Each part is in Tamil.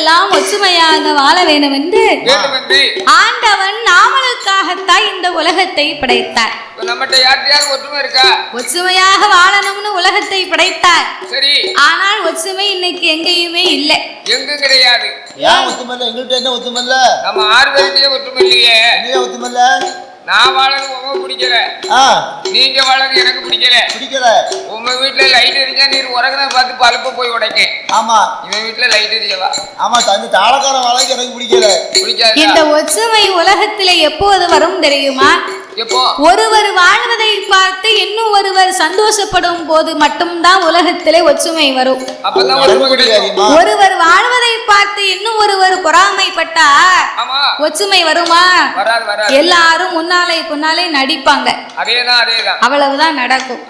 நாமளுக்கெல்லாம் ஒற்றுமையாக வாழ வேண்டும் என்று ஆண்டவன் நாமளுக்காகத்தான் இந்த உலகத்தை படைத்தார். ஒற்றுமை ஒற்றுமையாக வாழணும்னு உலகத்தை படைத்தார். சரி. ஆனால் ஒற்றுமை இன்னைக்கு எங்கேயுமே இல்லை. எங்கும் கிடையாது. ஏன் ஒத்துமல்ல எங்கள்கிட்ட என்ன ஒத்துமல்ல நம்ம ஆறு பேருக்கே ஒற்றுமை இல்லையே. ஒத்துமல்ல நான் வாழறது உங்க பிடிக்கல. நீங்க வாழறது எனக்கு பிடிக்கல. பிடிக்கல. உங்க வீட்டுல லைட் எரிஞ்சா நீர் உறங்குறத பார்த்து பழுப்ப போய் உடைக்க. ஆமா. இவன் வீட்டுல லைட் எரியவா ஆமா அந்த தாளக்கார வாழ்க்கை எனக்கு பிடிக்கல. பிடிக்காது? இந்த ஒற்றுமை உலகத்திலே எப்போது வரும் தெரியுமா? ஒருவர் வாழ்வதை பார்த்து இன்னும் ஒருவர் சந்தோஷப்படும் போது மட்டும்தான் உலகத்திலே ஒற்றுமை வரும். ஒருவர் வாழ்வதை பார்த்து இன்னும் ஒருவர் பொறாமைப்பட்டா ஆமா. ஒற்றுமை வருமா? வராது வராது. எல்லாரும் முன்னாலே பின்னாலே நடிப்பாங்க. அதேதான் அதேதான். அவ்வளவுதான் நடக்கும்.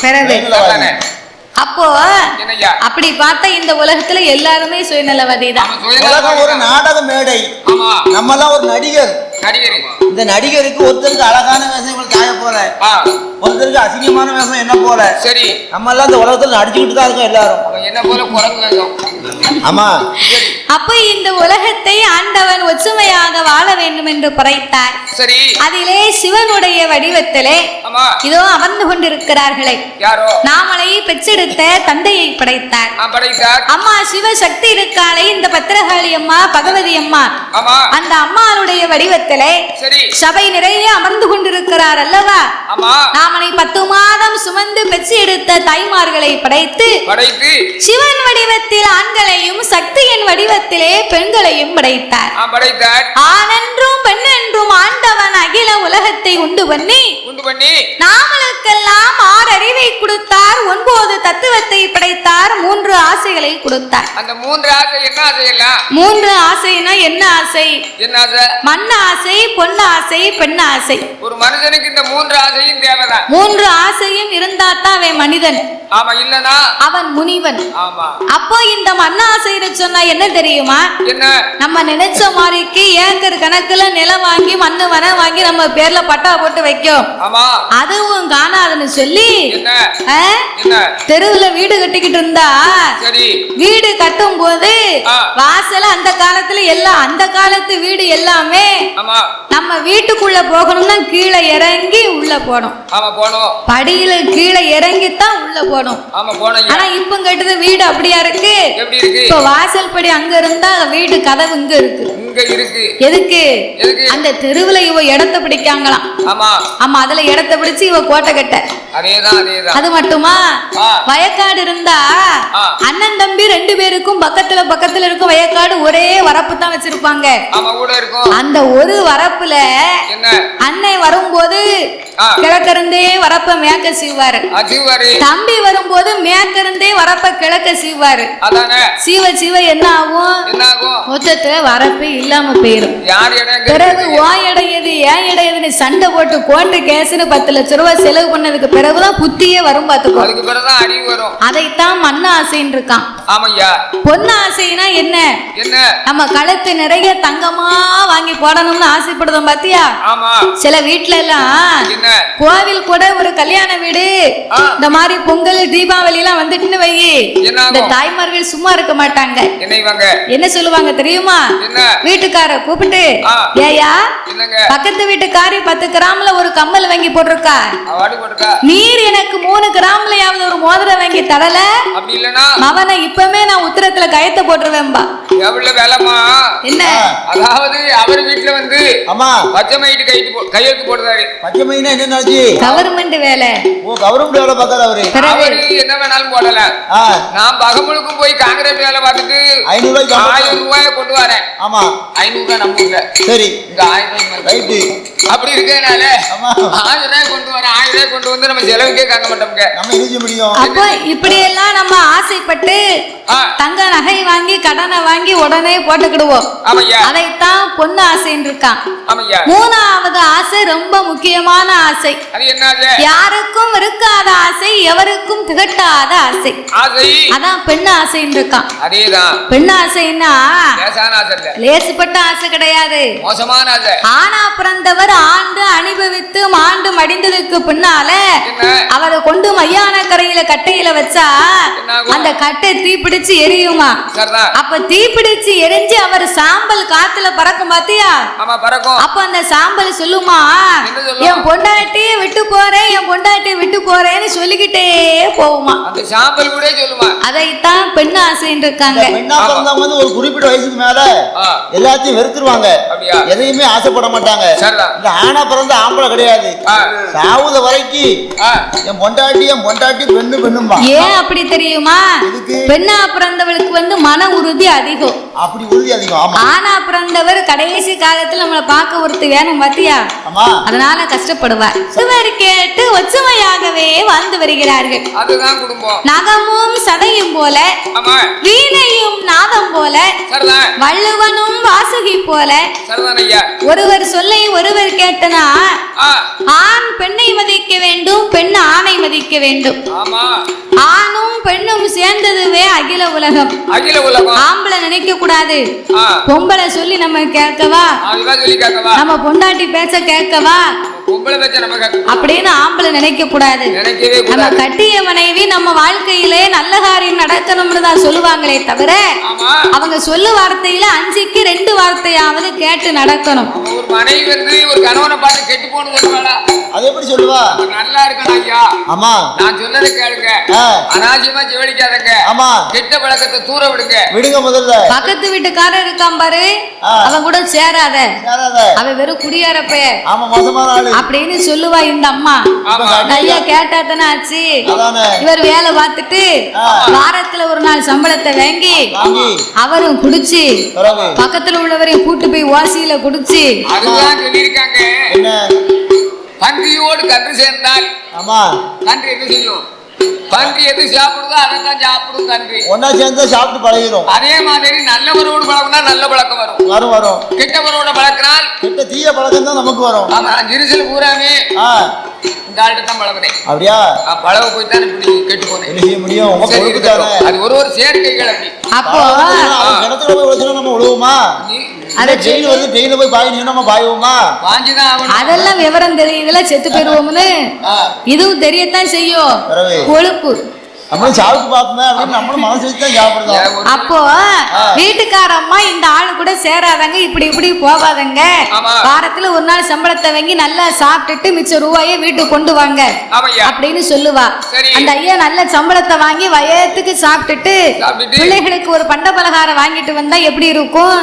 பிறகு? அப்போ அப்படி பார்த்தா இந்த உலகத்துல எல்லாருமே சுயநலவாதி தான் ஒரு. நாடக மேடை. ஆமா. நம்ம எல்லாம் ஒரு நடிகர். இந்த நடிகருக்கு ஒருத்தருக்கு அழகான வேஷம் இவங்களுக்கு காய போற ஒருத்தருக்கு அசிங்கமான வேஷம் என்ன போற சரி. நம்ம எல்லாம் இந்த உலகத்துல நடிச்சுக்கிட்டு தான் இருக்கோம் எல்லாரும். என்ன போல குரங்கு வேகம் ஆமா சரி. அப்போ இந்த உலகத்தை வேண்டும் என்று படைத்தார் சரி. அதிலே சிவனுடைய வடிவத்திலே இதோ அமர்ந்து கொண்டிருக்கிறார்களே. நாமளை பெற்றெடுத்த தந்தையை படைத்தார். அம்மா சிவசக்தி இருக்காளே இந்த பத்திரகாளி அம்மா பகவதி அம்மா. அந்த அம்மாளுடைய வடிவத்திலே சபை நிறைய அமர்ந்து கொண்டிருக்கிறார் அல்லவா? நாமனை பத்து மாதம் சுமந்து பெற்று எடுத்த தாய்மார்களை படைத்து சிவன் வடிவத்தில் ஆண்களையும் சக்தியின் வடிவத்திலே பெண்களையும் படைத்தார். நான் படைத்தார் ஆணென்றும் பெண்ணென்றும் ஆண்டவன் அகில உலகத்தை உண்டு பண்ணி உண்டு பண்ணி. நாமளுக்கெல்லாம் ஆறு அறிவை கொடுத்தார் ஒன்பது தத்துவத்தை படைத்தார் மூன்று ஆசைகளை கொடுத்தார். அந்த மூன்று ஆசை என்ன ஆசை எல்லாம் மூன்று ஆசைனா என்ன ஆசை? என்ன ஆசை? மண் ஆசை பொன் ஆசை பெண் ஆசை. ஒரு மனுஷனுக்கு இந்த மூன்று ஆசையும் தேவைதான். மூன்று ஆசையும் இருந்தாத்தான் அவன் மனிதன். ஆமா இல்லனா? அவன் முனிவன். ஆமா. அப்போ இந்த மண் ஆசைன்னு சொன்னா என்ன தெரியுமா? என்ன? நம்ம நினைச்ச மாதிரிக்கு ஏக்கர் கணக்குல நிலம் வாங்கி மண்ணு வன வாங்கி நம்ம பேர்ல பட்டா போட்டு வைக்கும். அதுவும் காணாதுன்னு சொல்லி தெருவுல வீடு கட்டிக்கிட்டு இருந்தா வீடு கட்டும் போது. வாசல அந்த காலத்துல எல்லாம் அந்த காலத்து வீடு எல்லாமே நம்ம வீட்டுக்குள்ள போகணும்னா கீழே இறங்கி உள்ள போனோம் படியில கீழே இறங்கித்தான் உள்ள போகணும். ஆமா போனோம் ஆனா இப்ப கேட்டது வீடு அப்படியா இருக்கு? இப்ப வாசல் படி அங்க இருந்தா வீடு கதவு இங்க இருக்கு. இங்க இருக்கு எதுக்கு? அந்த தெருவுல இவ இடத்த பிடிக்காங்களாம். ஆமா. ஆமா அதுல இடத்த பிடிச்சு இவ கோட்டை கட்ட. அது மட்டுமா. வயக்காடு இருந்தா. அண்ணன் தம்பி ரெண்டு பேருக்கும் பக்கத்துல பக்கத்துல இருக்கும் வயக்காடு ஒரே வரப்பு தான் வச்சிருப்பாங்க அந்த ஒரு வரப்புல அண்ணன் வரும்போது. கிழக்கிருந்தே வரப்ப மேக்க சீவாரு தம்பி வரும்போது மேற்கிருந்தே வரப்ப கிழக்க சீவாரு சீவ சீவ என்ன ஆகும் மொத்தத்துல வரப்பே இல்லாம போயிரும். பிறகு? ஓ இடையது ஏன் இடையதுன்னு சண்டை போட்டு கோர்ட்டு கேஸ்னு பத்து லட்ச ரூபாய் செலவு பண்ணதுக்கு பிறகுதான் புத்தியே வரும் பாத்துக்கோ. அதைத்தான் மண்ண ஆசைன்னு இருக்கான். ஆமையா. பொண்ணு ஆசைனா என்ன? என்ன? நம்ம கழுத்து நிறைய தங்கமா வாங்கி போடணும்னு ஆசைப்படுதோம் பாத்தியா? ஆமா. சில வீட்ல எல்லாம் என்ன? கோவில் கூட ஒரு கல்யாண வீடு. இந்த மாதிரி பொங்கல் தீபாவளி எல்லாம் வந்துட்டுன்னு வை. இந்த தாய்மார்கள் சும்மா இருக்க மாட்டாங்க. என்ன சொல்லுவாங்க தெரியுமா? வீட்டுக்கார கூப்பிட்டு. ஏயா பக்கத்து வீட்டுக்காரி பத்து கிராம்ல ஒரு கம்மல் வாங்கி போட்டிருக்கா? நீர் எனக்கு மூணு கிராம்லயாவது ஒரு மோதிரம் வாங்கி தரல? மவனை இப்பமே நான் உத்தரத்துல கயத்த போட்டுருவேன்பா. எவ்வளவு வேலைமா என்ன? அதாவது அவர் வீட்டுல வந்து ஆமா பச்சை மைட்டு கைட்டு போ- கையெழுத்து போடுறாரு. பச்சை மைனா என்ன நினைச்சு கவர்மெண்ட் வேலை. ஓ கவர்மெண்ட் வேலை பார்க்காரு அவரு. அவரு என்ன வேணாலும் போடல. நான் பகமுழுக்கும் போய் காங்கிரஸ் வேலை பார்த்துட்டு ஐநூறு சம்பளம். ஆயிரம் ரூபாய கொண்டு வரேன். ஆமா. ஐநூறு ரூபாய் நம்ம ஊர்ல சரி. இங்க ஆயிரம் மேல ரைட்டு. அப்படி இருக்கனால ஆமா. ஆயிரம் ரூபாய் கொண்டு வரேன். ஆயிரம் ரூபாய் கொண்டு வந்து நம்ம செலவுக்கே காக்க மாட்டோம்ங்க. நம்ம செய்ய முடியும்? அப்போ இப்படி எல்லாம் நம்ம ஆசைப்பட்டு தங்க நகை வாங்கி கடனை வாங்கி உடனே போட்டுக்கிடுவோம். அதைத்தான் பொண்ணு ஆசைன்னு இருக்கான் மூணாவது ஆசை ரொம்ப முக்கியமான ஆசை. யாருக்கும் இருக்காத ஆசை எவருக்கும் திகட்டாத ஆசை. அதான் பெண் ஆசைன்னு இருக்கான் பெண் ஆசைன்னா லேசுப்பட்ட ஆசை கிடையாது. ஆனா பிறந்தவர் ஆண்டு அனுபவித்து மாண்டு மடிந்ததுக்கு பின்னால அவரை கொண்டு மையான ஆத்தங்கரையில கட்டையில வச்சா? அந்த கட்டை தீப்பிடிச்சு எரியுமா அப்ப தீப்பிடிச்சு எரிஞ்சு அவர் சாம்பல் காத்துல பறக்கும் பாத்தியா ஆமா பறக்கும் அப்ப அந்த சாம்பல் சொல்லுமா? என் பொண்டாட்டியை விட்டு போறேன் என் பொண்டாட்டியை விட்டு போறேன்னு சொல்லிக்கிட்டே போகுமா அந்த சாம்பல் கூட சொல்லுமா அதைத்தான் பெண் ஆசைன்னு இருக்காங்க வந்து ஒரு குறிப்பிட்ட வயசுக்கு மேல. எல்லாத்தையும் வெறுத்துருவாங்க? எதையுமே ஆசைப்பட மாட்டாங்க. இந்த ஆனா பிறந்த ஆம்பளை கிடையாது. சாவுத வரைக்கும். என் பொண்டாட்டி என் பொண்டாட்டி பெண்ணு பெண்ணும்பா ஏன் அப்படி தெரியுமா எதுக்கு? பெண்ணா பிறந்தவளுக்கு வந்து மன உறுதி அதிகம். அப்படி உறுதி அதிகம் ஆமா. ஆனா பிறந்தவர் கடைசி காலத்துல நம்மளை பார்க்க ஒருத்தர் வேணும் பாத்தியா? ஆமா. அதனால கஷ்டப்படுவார். இவர் கேட்டு ஒற்றுமையாகவே வாழ்ந்து வருகிறார்கள். அதுதான் குடும்பம். நகமும் சதையும் போல ஆமா. வீணையும் நாதம் போல வள்ளுவனும் வாசுகி போல ஒருவர் சொல்லை ஒருவர் கேட்டனா ஆ. ஆண் பெண்ணை மதிக்க வேண்டும் பெண் ஆணை மதிக்க வேண்டும். ஆமா. ஆணும் பெண்ணும் சேர்ந்ததுவே அகில உலகம். அகில உலகம். ஆம்பளை நினைக்க கூடாது. பொம்பளை சொல்லி நம்ம கேட்கவா? நம்ம பொண்டாட்டி பேச்ச கேட்கவா? அப்படின்னு ஆம்பளை நினைக்க கூடாது. நினைக்கவே நம்ம கட்டிய மனைவி நம்ம வாழ்க்கையிலே நல்ல காரியம் நடக்கணும்னு தான் சொல்லுவாங்களே தவிர ஆமா. அவங்க சொல்லு வார்த்தையில அஞ்சுக்கு ரெண்டு வார்த்தையாவது கேட்டு நடக்கணும். ஒரு மனைவி வந்து ஒரு கணவனை பார்த்து கெட்டு போன்னு சொல்லுவாடா அது எப்படி சொல்லுவா? நல்லா இருக்கணும் ஐயா. ஆமா. நான் சொன்னதை கேளுங்க. ஆ. அனாவசியமா ஜெவலிக்காதங்க ஆமா. கெட்ட பழக்கத்தை தூர விடுங்க. விடுங்க முதல்ல. பக்கத்து வீட்டுக்காரர் இருக்கான் பாரு. அவன் கூட சேராத. அவன் வெறும் குடியார பைய ஆமா மோசமான ஆளு. அப்படின்னு சொல்லுவா இந்த அம்மா. ஐயா கேட்டா தானே ஆச்சு. இவர் வேலை பார்த்துட்டு. வாரத்துல ஒரு நாள் சம்பளத்தை வாங்கி அவரும் குடிச்சு பக்கத்துல உள்ளவரையும் கூட்டு போய் ஓசியில குடிச்சு சொல்லியிருக்காங்க. கன்று சேர்ந்தால் ஆமா. கன்று என்ன செய்யும் பன்றி எது சாப்பிடுதோ அதை தான் சாப்பிடும் கன்று ஒன்னா சேர்ந்து சாப்பிட்டு பழகிரும். அதே மாதிரி நல்லவரோடு பழகுனா நல்ல பழக்கம் வரும். வரும் வரும். கெட்டவரோட பழக்கினால் கிட்ட தீய பழக்கம் தான் நமக்கு வரும். ஆமா ஜிரிசல் பூராமே இந்த ஆள்கிட்ட தான் பழகுனேன். அப்படியா? பழக போய் தான் இப்படி கெட்டு போனேன். என்ன செய்ய முடியும்? உங்க அது ஒரு ஒரு சேர்க்கைகள் அப்படி. அப்போ? கிணத்துல போய் நம்ம உழுவுமா நீ அதை ஜெயில வந்து ஜெயில போய் பாயினா நம்ம பாயுவோமா அதெல்லாம் விவரம் தெரியுதுல செத்து போயிருவோம்னு. இதுவும் தெரியத்தான் செய்யும். கொழுப்பு. சாப்பிட்டு அப்படின்னு நம்மளும் மனசு வச்சு தான் சாப்பிடுறோம் ஏன் ஒரு- அப்போ வீட்டுக்காரம்மா இந்த ஆளு கூட சேராதங்க இப்படி இப்படி போகாதங்க. வாரத்துல ஒரு நாள் சம்பளத்தை வாங்கி நல்லா சாப்பிட்டுட்டு மிச்ச ரூபாயை வீட்டுக்கு கொண்டு வாங்க அப்படின்னு சொல்லுவா. அந்த ஐயா நல்ல சம்பளத்தை வாங்கி வயத்துக்கு சாப்பிட்டுட்டு பிள்ளைகளுக்கு ஒரு பண்ட பலகாரம் வாங்கிட்டு வந்தா எப்படி இருக்கும்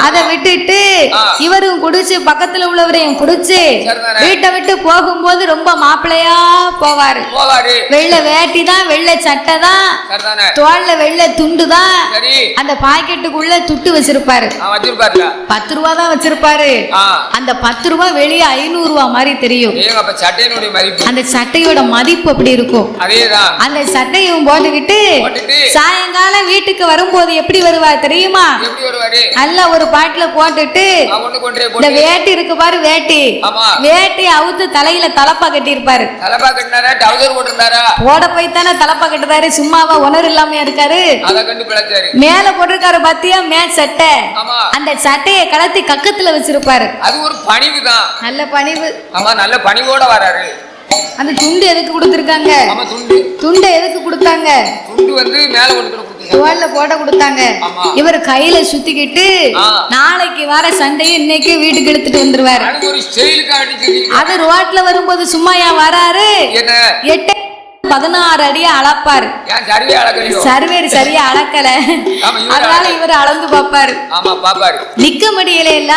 அதை. விட்டுட்டு. இவரும் குடிச்சு பக்கத்துல உள்ளவரையும் குடிச்சு. வீட்டை விட்டு போகும்போது ரொம்ப மாப்பிள்ளையா போவாரு போவாரு வெள்ளை வேட்டி தான் வெள்ளை சட்டை தான் தோல்ல வெள்ளை துண்டு தான் அந்த பாக்கெட்டுக்குள்ள துட்டு வச்சிருப்பாரு. பத்து ரூபா தான் வச்சிருப்பாரு அந்த பத்து ரூபா வெளியே ஐநூறு ரூபா மாதிரி தெரியும். அந்த சட்டையோட மதிப்பு அப்படி இருக்கும். அந்த சட்டையும் போட்டுக்கிட்டு சாயங்காலம் வீட்டுக்கு வரும்போது எப்படி வருவார் தெரியுமா? நல்லா ஒரு பாட்டுல போட்டுட்டு இந்த வேட்டி இருக்கு பாரு வேட்டி. வேட்டி அவுத்து தலையில தலப்பா கட்டி இருப்பாரு போட போய் தானே தலப்பா கட்டுறாரு சும்மாவா உணர் இல்லாம இருக்காரு. மேல போட்டிருக்காரு பாத்தியா? மேல் சட்டை. அந்த சட்டையை கலத்தி கக்கத்துல வச்சிருப்பாரு. அது ஒரு பணிவு தான். நல்ல பணிவு. ஆமா நல்ல பணிவோட வராரு. அந்த துண்டு எதுக்கு கொடுத்திருக்காங்க? துண்டு. எதுக்கு கொடுத்தாங்க? துண்டு வந்து மேல கொண்டு தோல்ல போட கொடுத்தாங்க. இவர் கையில சுத்திக்கிட்டு. நாளைக்கு வர சண்டையை இன்னைக்கு வீட்டுக்கு எடுத்துட்டு வந்துருவாரு. அது ரோட்ல வரும்போது சும்மா ஏன் வராரு? எட்டு பதினாறு அடியா அளப்பாரு. ஏன் சர்வே அளக்கலையோ சர்வேர் சரியா அளக்கல. அதனால. இவர் அளந்து பாப்பாரு. நிக்க முடியல இல்ல.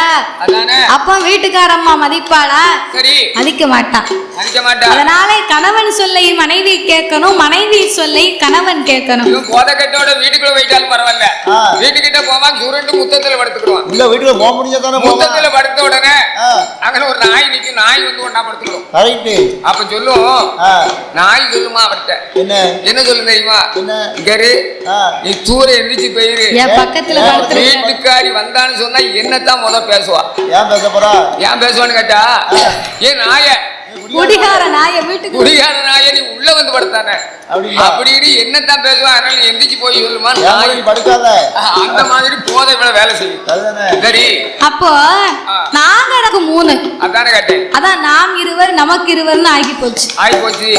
அப்ப வீட்டுக்காரம்மா மதிப்பாளா? மதிக்க மாட்டான் அதனால கணவன் சொல்லை மனைவி கேட்கணும் மனைவி சொல்லை கணவன் கேட்கணும். இவன் போத கட்டோட வீட்டுக்குள்ள போயிட்டாலும் பரவாயில்ல. வீட்டுக்கிட்ட போமா சுருண்டு முத்தத்துல படுத்துக்கிடுவான். உள்ள வீட்டுல போக முடிஞ்சா தானே போவோம் முத்தத்துல படுத்த உடனே அங்கே ஒரு நாய் நிக்கும். நாய் வந்து ஒண்ணா படுத்துக்கும். கரெக்ட் அப்ப சொல்லும் ஆ, நாய் சொல்லுமா அவர்கிட்ட? என்ன? என்ன சொல்லும் தெரியுமா? என்ன? ஆ, நீ தூர எந்திரிச்சு போயிரு. என் பக்கத்துல வீட்டுக்காரி வந்தான்னு சொன்னா என்னத்தான் முத பேசுவா? ஏன் பேச போறா? ஏன் பேசுவான்னு கேட்டா ஏன் நாய குடிகார நாய வீட்டுக்கு குடிகார நாய நீ உள்ள வந்து படுத்தானே? அப்படின்னு என்னத்தான் பேசுவான்? அதனால நீ எந்திரிச்சு போய் சொல்லுமா ஏன் போய் நீ படுக்காத? அந்த மாதிரி போதை இவ்வளவு வேலை செய்யும் அதுதானே. சரி. அப்போ ஆ. நாங்க எனக்கு மூணு. அதானே கேட்டேன். அதான் நாம் இருவர் நமக்கு இருவர்னு ஆகி போச்சு ஆகி போச்சு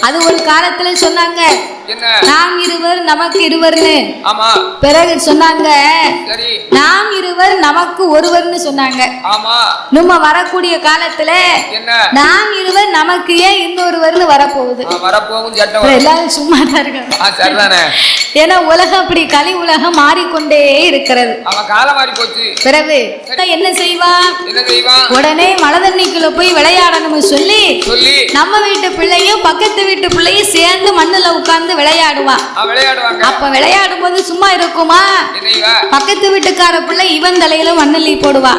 அது ஒரு காலத்துல சொன்னாங்க. என்ன? நாம் இருவர் நமக்கு இருவர்னு. ஆமா. பிறகு சொன்னாங்க. சரி. நாம் இருவர் நமக்கு ஒருவர்னு சொன்னாங்க. ஆமா. நம்ம வரக்கூடிய காலத்துல என்ன? நாம் இருவர் நமக்கு ஏன் இன்னொருவர்னு வரப்போகுது. வரப்போகும். எல்லாரும் சும்மா தான் இருக்காங்க. ஏன்னா உலகம் அப்படி கலி உலகம் மாறிக்கொண்டே இருக்கிறது. பிறகு என்ன செய்வா? உடனே மழை தண்ணிக்குள்ள போய் விளையாடணும்னு சொல்லி நம்ம வீட்டு பிள்ளையும் பக்கத்து வீட்டு பிள்ளையும் சேர்ந்து மண்ணுல உட்கார்ந்து விளையாடுவா. அப்ப விளையாடும் போது சும்மா இருக்குமா? பக்கத்து வீட்டுக்கார பிள்ளை இவன் தலையில மண்ணள்ளி போடுவா.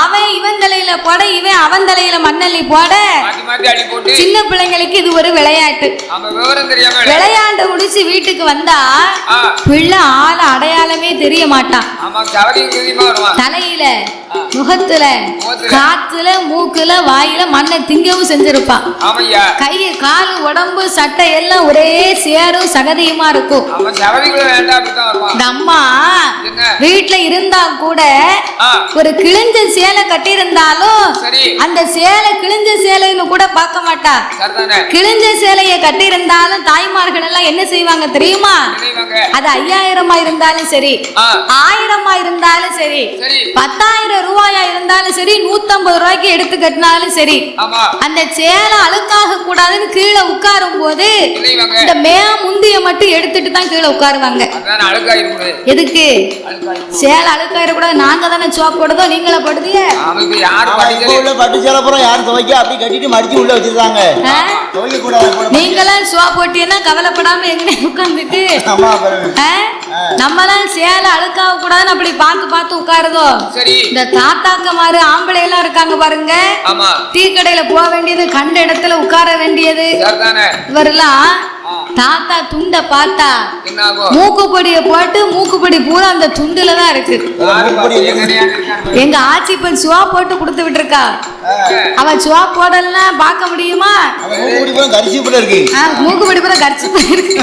அவன் இவன் தலையில போட இவன் அவன் தலையில மண்ணள்ளி போட மாத்தி மாத்தி அடி போட்டு சின்ன பிள்ளைங்களுக்கு இது ஒரு விளையாட்டு. அவன் விவரம் தெரியாம விளையாடு. விளையாண்டு முடிச்சு வீட்டுக்கு வந்தா ஆ. பிள்ளை ஆள அடையாளமே தெரிய மாட்டான் ஆமா சவதி குதிமா வருவான் தலையில முகத்துல முகத்துல. காத்துல மூக்குல வாயில மண்ணை திங்கவும் செஞ்சிருப்பான் ஆமையா? கை கால் உடம்பு சட்டை எல்லாம் ஒரே சேரும் சகதியுமா இருக்கும். அவன் சவதிக்குள்ள வேண்டாம் அப்படித்தான் வருவான் இந்த அம்மா வீட்டுல இருந்தா கூட ஒரு கிழிஞ்ச சேலை கட்டியிருந்தாலும் சரி. அந்த சேலை கிழிஞ்ச சேலைன்னு கூட பார்க்க மாட்டா. கிழிஞ்ச சேலையை கட்டியிருந்தாலும் தாய்மார்கள் எல்லாம் என்ன செய்வாங்க தெரியுமா? அது ஐயாயிரமா இருந்தாலும் சரி ஆயிரமா இருந்தாலும் சரி பத்தாயிரம் ரூபாயா இருந்தாலும் சரி நூத்தம்பது ரூபாய்க்கு எடுத்து கட்டினாலும் சரி அந்த சேலை அழுக்காக கூடாதுன்னு கீழே உட்காரும் போது இந்த மே முந்திய மட்டும் எடுத்துட்டு தான் கீழே உட்காருவாங்க. எதுக்கு? சேலை அழுக்காயிடக்கூடாது நாங்க தானே சோப் போடுதோ நீங்கள படிக்கல? உள்ள பட்டு சேலப்புறம் யாரும் துவைக்க? அப்படி கட்டிட்டு மடிச்சு உள்ள வச்சிருக்காங்க. நீங்களாம் சோப் போட்டீங்கன்னா கவலைப்படாம எங்க உட்காந்துட்டு நம்மளாம் சேலை அழுக்காக கூடாதுன்னு அப்படி பார்த்து பார்த்து உட்காருதோ? சரி. இந்த தாத்தாக்கமாரு ஆம்பளை எல்லாம் இருக்காங்க பாருங்க. ஆமா. டீ கடையில போக வேண்டியது கண்ட இடத்துல உட்கார வேண்டியது. இவரெல்லாம் தாத்தா துண்ட பார்த்தா மூக்குப்பொடிய போட்டு மூக்குப்பொடி பூரா அந்த துண்டுல தான் இருக்கு எங்க ஆச்சி இப்ப சுவா போட்டு கொடுத்து விட்டுருக்கா. பாரு. அவ சுவா போடலாம் பார்க்க முடியுமா? அவன் மூக்குப்பொடி பூரா கடிச்சு போயிருக்கு?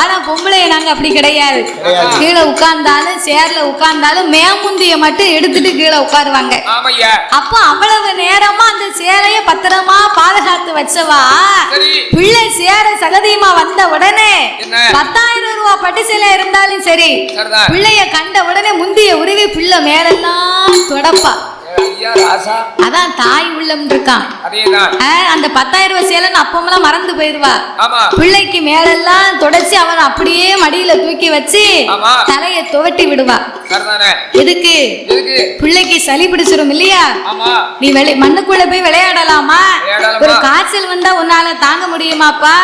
ஆனா பொம்பளை நாங்க அப்படி கிடையாது. கீழே உட்கார்ந்தாலும் சேர்ல உட்கார்ந்தாலும் மேமுந்திய மட்டும் எடுத்துட்டு கீழே உட்காருவாங்க. அப்போ அவ்வளவு நேரமா அந்த சேலைய பத்திரமா பாதுகாத்து வச்சவா? பிள்ளை சேர சகதியமா வந்த உடனே? பத்தாயிரம் ரூபாய் பட்டு சேலை இருந்தாலும் சரி பிள்ளைய கண்ட உடனே முந்திய உருவி பிள்ளை மேலெல்லாம் தொடப்பா அதான் தாய் உள்ளம் இருக்கான். அந்த பத்தாயிரம் ரூபாய் சேலைன்னு அப்பமெல்லாம் மறந்து போயிருவா. பிள்ளைக்கு மேலெல்லாம் தொடச்சி அவன் அப்படியே மடியில தூக்கி வச்சு. தலைய துவட்டி விடுவா. எதுக்கு? பிள்ளைக்கு சளி பிடிச்சிரும் இல்லையா? நீ வெளி மண்ணுக்குள்ள போய் விளையாடலாமா? ஒரு காய்ச்சல் வந்தா உன்னால தாங்க முடியுமாப்பா?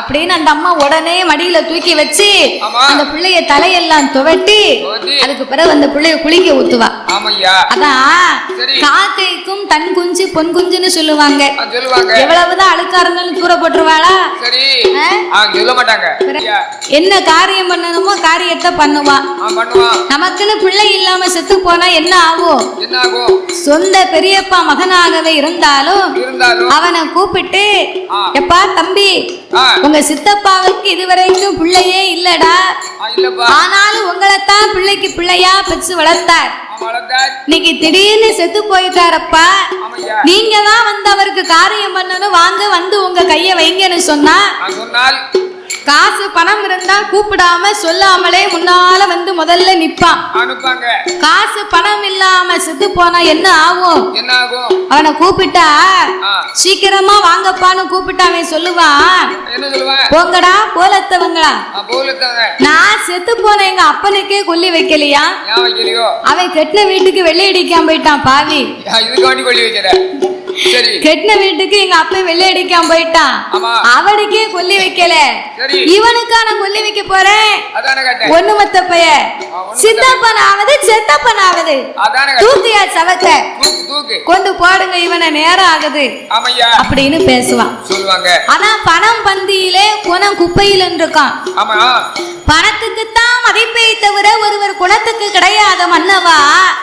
அப்படின்னு அந்த அம்மா உடனே மடியில தூக்கி வச்சு. அந்த பிள்ளைய தலையெல்லாம் துவட்டி. அதுக்கு பிறகு அந்த பிள்ளைய குளிக்க ஊத்துவா. காக்கைக்கும் தன் குஞ்சு பொன் குஞ்சுன்னு சொல்லுவாங்க. எவ்வளவுதான் அழுக்கா இருந்தாலும் தூர போட்டுருவாளா என்ன காரியம் பண்ணணுமோ காரியத்தை பண்ணுவா. நமக்குன்னு பிள்ளை இல்லாம செத்து போனா என்ன ஆகும்? சொந்த பெரியப்பா மகனாகவே இருந்தாலும் அவனை கூப்பிட்டு. எப்பா தம்பி உங்க சித்தப்பாவுக்கு இதுவரைக்கும் பிள்ளையே இல்லடா. ஆனாலும் உங்களைத்தான் பிள்ளைக்கு பிள்ளையா பெற்று வளர்த்தார். இன்னைக்கு திடீர்னு செத்து போயிட்டாரப்பா. நீங்க தான் வந்து அவருக்கு காரியம் பண்ணணும் வாங்க வந்து உங்க கைய வைங்கன்னு சொன்னா. காசு பணம் இருந்தா கூப்பிடாம சொல்லாமலே முன்னால வந்து முதல்ல நிப்பான் காசு பணம் இல்லாம செத்து போனா என்ன ஆகும்? என்ன ஆகும் அவனை கூப்பிட்டா சீக்கிரமா வாங்கப்பான்னு கூப்பிட்டு அவன் சொல்லுவான். போங்கடா போலத்தவங்களா? நான் செத்து போன எங்க அப்பனுக்கே கொல்லி வைக்கலையா? அவன் கெட்டின வீட்டுக்கு வெள்ளை அடிக்காம போயிட்டான் பாவி. இதுக்கு கொள்ளி வைக்கிற? கெட்டின வீட்டுக்கு எங்க அப்பன் வெள்ளை அடிக்காம போயிட்டான். அவனுக்கே கொல்லி வைக்கல. இவனுக்கா நான் கொல்லி வைக்க போறேன். ஒண்ணு மத்த பைய. ஒண்ணு சித்தப்பனாவது செத்தப்பனாவது அதானே கேட்டேன். தூக்கியா சவத்தை? கொண்டு போடுங்க இவனை நேரம் ஆகுது. அப்படின்னு பேசுவான். ஆனா பணம் பந்தியிலே குணம் குப்பையில் இருக்கான் பணத்துக்கு தான் மதிப்பை தவிர ஒருவர் குணத்துக்கு கிடையாத மன்னவா?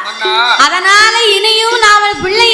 மன்னா. அதனால இனியும் நாம பிள்ளை